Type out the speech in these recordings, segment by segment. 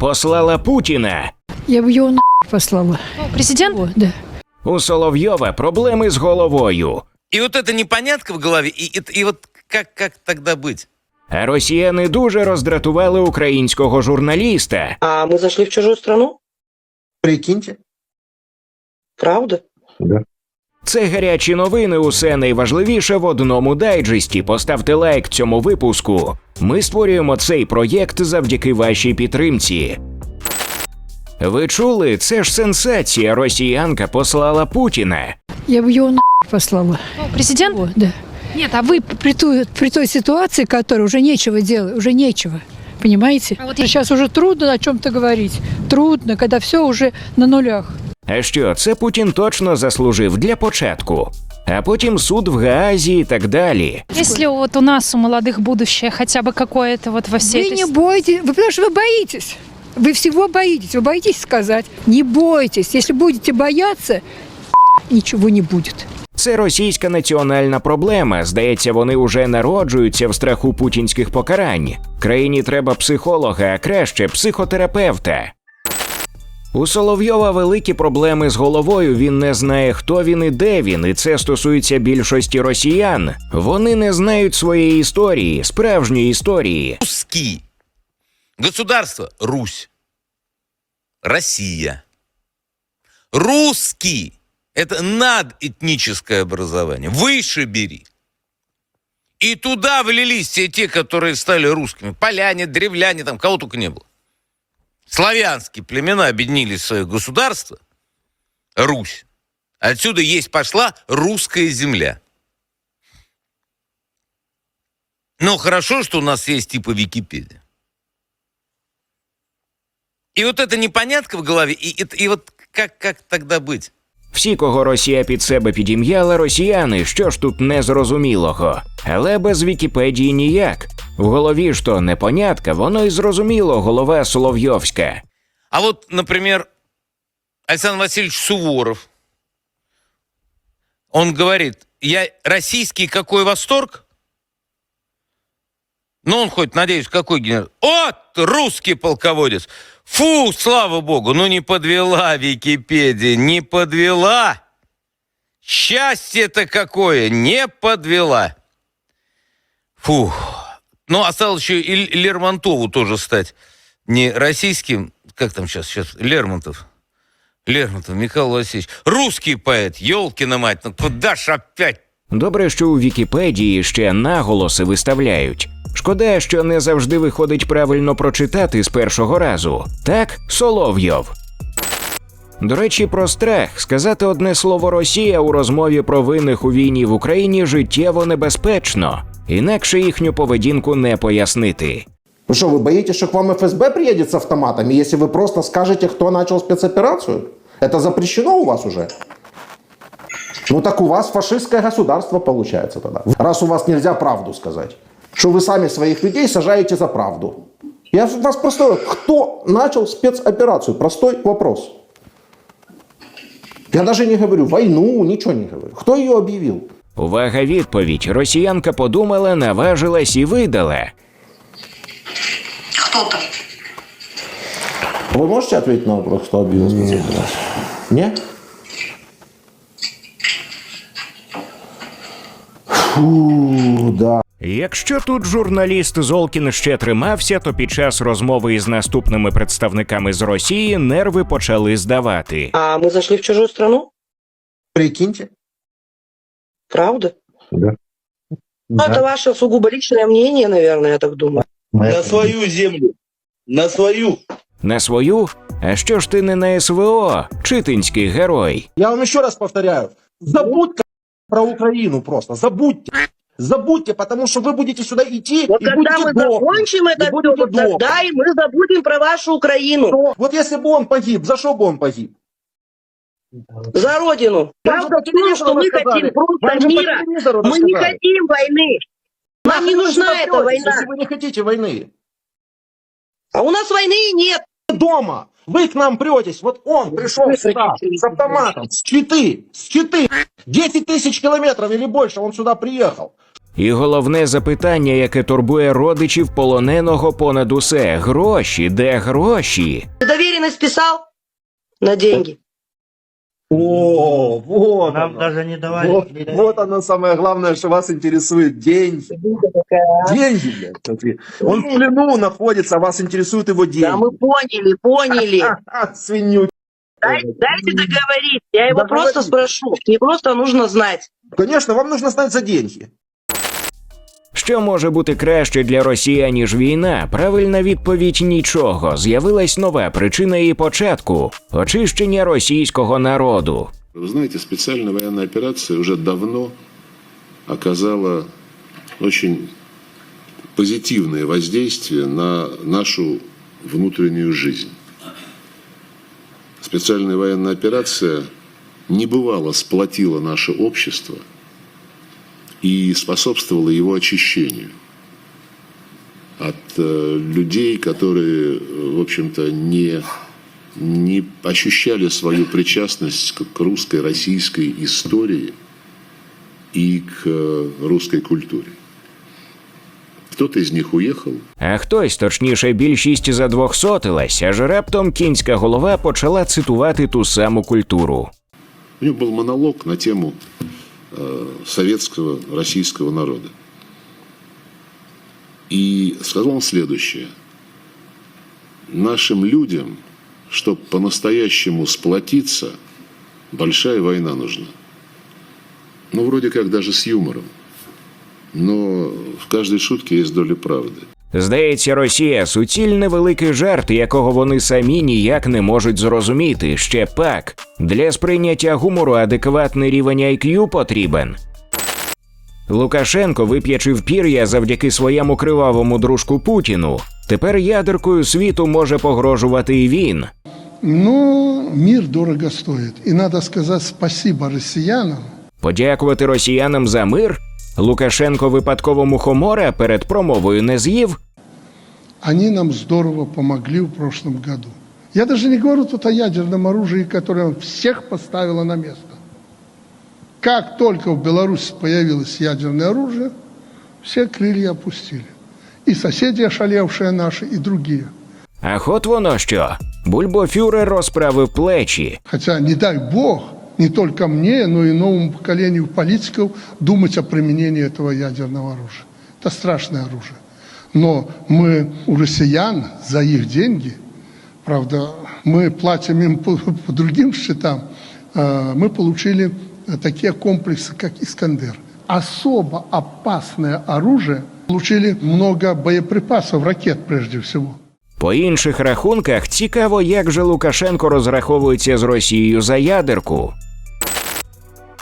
послала Путіна. Я бы его на послала. Президент? О, да. У Соловйова проблеми з головою. И вот эта непонятка в голове, и, и- и вот как, как тогда быть? А росіяни дуже роздратували українського журналіста. А мы зашли в чужую страну? Прикиньте. Правда? Це гарячі новини. Усе найважливіше в одному дайджесті. Поставте лайк цьому випуску. Ми створюємо цей проєкт завдяки вашій підтримці. Ви чули? Це ж сенсація. Росіянка послала Путіна. Я бы его на послала. Президент? О, да. Нет, а вы При той, при той ситуации, которой уже нечего делать, уже нечего. Понимаете? А вот Сейчас уже трудно о чем-то говорить. Трудно, когда все уже на нулях. А що, це Путін точно заслужив для початку. А потім суд в Гаазі і так далі. если вот у нас, у молодых, будущее хотя бы какое-то вот во всей Вы этой не бойтесь, вы, потому что вы боитесь. Вы всего боитесь, вы боитесь сказать. Не бойтесь. Если будете бояться, ничего не будет. Це російська національна проблема. Здається, вони уже народжуються в страху путінських покарань. Країні треба психолога, а краще психотерапевта. У Соловйова великі проблеми з головою. Він не знає, хто він і де він, і це стосується більшості росіян. Вони не знають своєї історії, справжньої історії. Русский. Государство – Русь. Россия. Русский – это надэтническое образование. Выше бери. И туда влились все те, которые стали русскими. Поляне, древляне, там кого только не было. Славянские племена объединились в свое государство. Русь. Отсюда есть пошла русская земля. Но хорошо, что у нас есть типа Википедия. И вот эта непонятка в голове, и, и- и вот как, как тогда быть? Всі, кого Росія під себе підім'яла, росіяни, що ж тут незрозумілого. Але без Вікіпедії ніяк. В голові ж то непонятка, воно й зрозуміло, голова Соловйовська. А вот, например, Александр Васильевич Суворов, он говорит, я российский какой восторг? Ну, он хоть, надеюсь, какой генерал? Вот русский полководец! Фу, слава богу, ну не подвела Википедия, не подвела! Счастье-то какое, не подвела! Фу. Ну, осталось еще и Лермонтову тоже стать не российским, как там сейчас, сейчас, Лермонтов. Лермонтов, Михаил Васильевич. Русский поэт, елкина мать, ну куда ж опять? Добре, що у Вікіпедії ще наголоси виставляють. Шкода, що не завжди виходить правильно прочитати з першого разу. Так, Соловйов. До речі, про страх сказати одне слово Росія у розмові про винних у війні в Україні життєво небезпечно, інакше їхню поведінку не пояснити. Вы что, вы боитесь, что к вам ФСБ приедет с автоматами, если вы просто скажете, кто начал спецоперацию? Это запрещено у вас уже? Ну так у вас фашистское государство получается тогда. Раз у вас нельзя правду сказать. Что вы сами своих людей сажаете за правду. Я вас просто... Кто начал спецоперацию? Простой вопрос. Я даже не говорю войну, ничего не говорю. Кто ее объявил? Увага, відповідь. Росіянка подумала, наважилась і видала. Кто-то. Вы можете ответить на вопрос, кто объявил спецоперацию? Нет? Фу, да. Якщо тут журналіст Золкін ще тримався, то під час розмови із наступними представниками з Росії нерви почали здавати. А мы зашли в чужую страну? Прикиньте. Правда? Да. Ну, это ваше сугубо личное мнение, наверное, я так думаю. На свою землю. На свою. На свою? А що ж ти не на СВО, читинський герой? Я вам еще раз повторяю. Забудьте про Украину просто. Забудьте. Забудьте, потому что вы будете сюда идти Вот и когда будете мы дохнуть. закончим И это все, будете вот дохнуть. тогда и мы забудем про вашу Украину. Но Вот если бы он погиб, за что бы он погиб? За Родину. Вам же Правда по в том, телевизору что мы рассказали. хотим просто Вам же по мира. телевизору Мы не рассказали. хотим войны. Нам Нахрен не вы нужна сюда эта претесь, война. Если вы не хотите войны. А у нас войны и нет. Вы дома. Вы к нам претесь. Вот он пришел Вы сюда хотите с автоматом, с Читы, с Читы. 10 тысяч километров или больше он сюда приехал. І головне запитання, яке турбує родичів полоненого понад усе гроші, де гроші? Ты доверенность писал? На деньги. О, вот Нам оно. даже не давали. Вот, не дали. вот оно самое главное, что вас интересует. Деньги. Деньги, блядь. смотри. Он в плену находится, а вас интересуют его деньги. Да мы поняли, поняли. Свинью. Дай- дайте договорить. Я его Договорить. просто спрошу. Мне просто нужно знать. Конечно, вам нужно знать за деньги. Що може бути краще для Росії, ніж війна? Правильна відповідь нічого. З'явилась нова причина її початку очищення російського народу. Вы знаете, специальная военная операция уже давно оказала очень позитивное воздействие на нашу внутреннюю жизнь. Специальная военная операция небывало сплотила наше общество и способствовала его очищению от э, людей, которые, э, в общем-то, не не ощущали свою причастность к, к русской, российской истории и к э, русской культуре. Кто-то из них уехал, А хтось, точніше, більшість задвохсотилась, аж раптом кінська голова почала цитувати ту саму культуру. у него был монолог на тему э, советского, российского народа. И сказал он следующее. Нашим людям, чтобы по-настоящему сплотиться, большая война нужна. Ну, вроде как даже с юмором. Но в каждой шутке есть доля правды. Здається, Росія суцільний великий жарт, якого вони самі ніяк не можуть зрозуміти. Ще пак для сприйняття гумору адекватний рівень IQ потрібен. Лукашенко, вип'ячив пір'я завдяки своєму кривавому дружку Путіну. Тепер ядеркою світу може погрожувати і він. Но мир дорого стоит. И надо сказать спасибо россиянам, Подякувати росіянам за мир. Лукашенко випадково мухомора перед промовою не з'їв. они нам здорово помогли в прошлом году. Я даже не говорю тут о ядерном оружии, которое всех поставило на место. Как только в Беларуси появилось ядерное оружие, все крылья опустили. И соседи ошалевшие наши, и другие. А хот воно що? Бульбофюрер розправив плечі. Хотя, не дай бог, не только мне, но и новому поколению политиков думать о применении этого ядерного оружия. Это страшное оружие. Но мы у россиян за их деньги, правда, мы платим им по, по другим счетам, э, мы получили э, такие комплексы, как «Искандер». Особо опасное оружие, получили много боеприпасов, ракет прежде всего. По інших рахунках цікаво, як же Лукашенко розраховується з Росією за ядерку.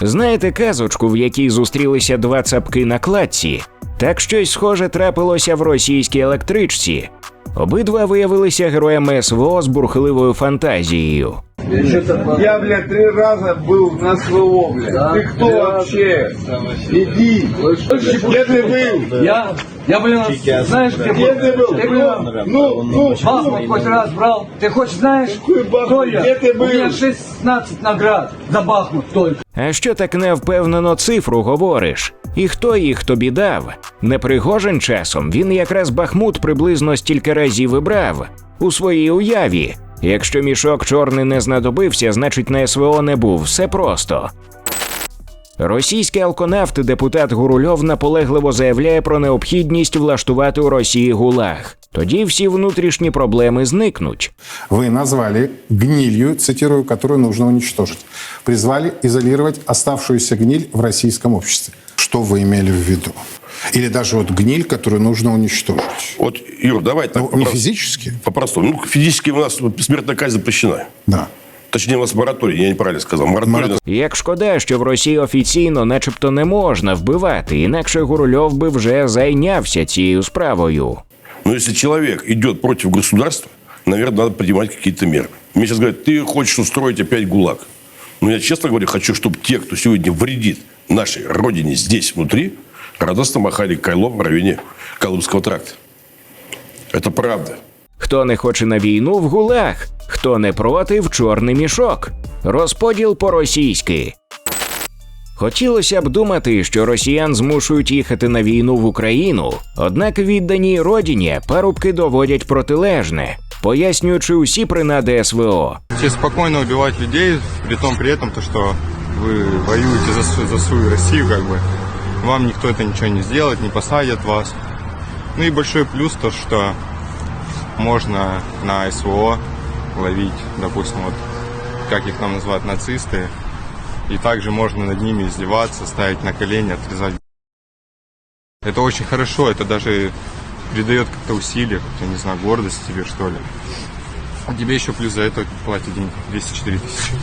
Знаєте казочку, в якій зустрілися два цапки на кладці? Так щось схоже трапилося в російській електричці. Обидва виявилися героями СВО з бурхливою фантазією. Я, блядь, три раза был на СВО, блядь. Ты кто вообще? Иди. Где ты был? Я, я, блин, знаешь, где Где ты был? Ты, блин, Ну, ну, Бахмут ну. хоть раз брал. Ты хоть знаешь, Какой Бахмут? кто я? Где ты У меня был? 16 наград за Бахмут только. А що так невпевнено цифру говориш? І хто їх тобі дав? Не Пригожин часом він якраз Бахмут приблизно стільки разів і брав у своїй уяві. Якщо мішок чорний не знадобився, значить на СВО не був. Все просто. Російський алконавт депутат Гурульов наполегливо заявляє про необхідність влаштувати у Росії гулаг. Тоді всі внутрішні проблеми зникнуть. Вы назвали гнилью, цитирую, которую нужно уничтожить. Призвали изолировать оставшуюся гниль в российском обществе. Что вы имели в виду? Или даже вот гниль, которую нужно уничтожить? Вот, Юр, давай так. Ну, не попро- физически? По-простому. Ну, физически у нас смертная казнь запрещена. Да. Точнее, у нас мораторий, я неправильно сказал. Мораторий Мораторий. на Як шкода, що в Росії офіційно, начебто, не можна вбивати, інакше Гурульов би вже зайнявся цією справою. Но если человек идет против государства, наверное, надо принимать какие-то меры. Мне сейчас говорят, ты хочешь устроить опять ГУЛАГ. Но я, честно говоря, хочу, чтобы те, кто сегодня вредит нашей родине здесь, внутри, радостно махали кайлом в районе Колымского тракта. Это правда. Хто не хоче на війну в гулаг, хто не проти в чорний мішок. Розподіл по-російськи. Хотілося б думати, що росіян змушують їхати на війну в Україну, однак відданій родині парубки доводять протилежне, пояснюючи усі принади СВО. Все спокойно убивать людей, при том при этом то, что вы воюете за, свою- за свою Россию, как бы. Вам никто это ничего не сделает, не посадят вас. Ну и большой плюс то, что можно на СВО ловить, допустим, вот как их там называют, нацисты. И также можно над ними издеваться, ставить на колени, отрезать. Это очень хорошо, это даже придает как-то усилия, как-то, не знаю, гордость тебе, что ли. А тебе еще плюс за это платят деньги 204 тысячи.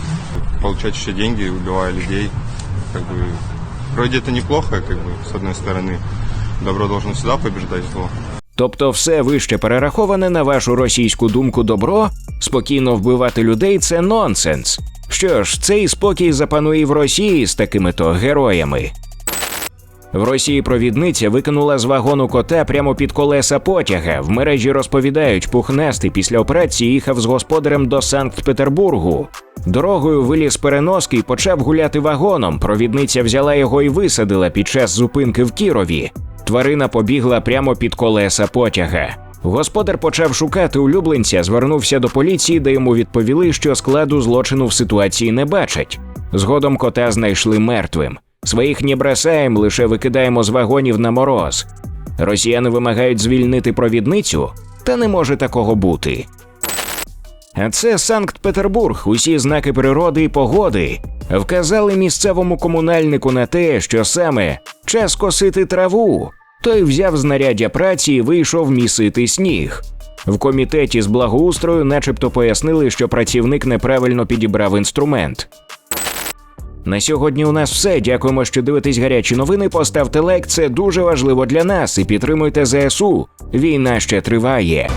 Получать еще деньги, убивая людей. Как бы, вроде это неплохо, как бы, с одной стороны. Добро должно всегда побеждать зло. Тобто все вище перераховане на вашу російську думку добро, спокійно вбивати людей це нонсенс. Що ж, цей спокій запанує в Росії з такими то героями. В Росії провідниця викинула з вагону кота прямо під колеса потяга. В мережі розповідають, пухнастий після операції їхав з господарем до Санкт-Петербургу. Дорогою виліз переноски і почав гуляти вагоном. Провідниця взяла його і висадила під час зупинки в Кірові. Тварина побігла прямо під колеса потяга. Господар почав шукати улюбленця, звернувся до поліції, де йому відповіли, що складу злочину в ситуації не бачать. Згодом кота знайшли мертвим. Своїх не бросаємо, лише викидаємо з вагонів на мороз. Росіяни вимагають звільнити провідницю, та не може такого бути. А це Санкт-Петербург. Усі знаки природи і погоди вказали місцевому комунальнику на те, що саме час косити траву. Той взяв знаряддя праці і вийшов місити сніг. В комітеті з благоустрою, начебто, пояснили, що працівник неправильно підібрав інструмент. На сьогодні у нас все. Дякуємо, що дивитесь гарячі новини. Поставте лайк, це дуже важливо для нас. І підтримуйте ЗСУ. Війна ще триває.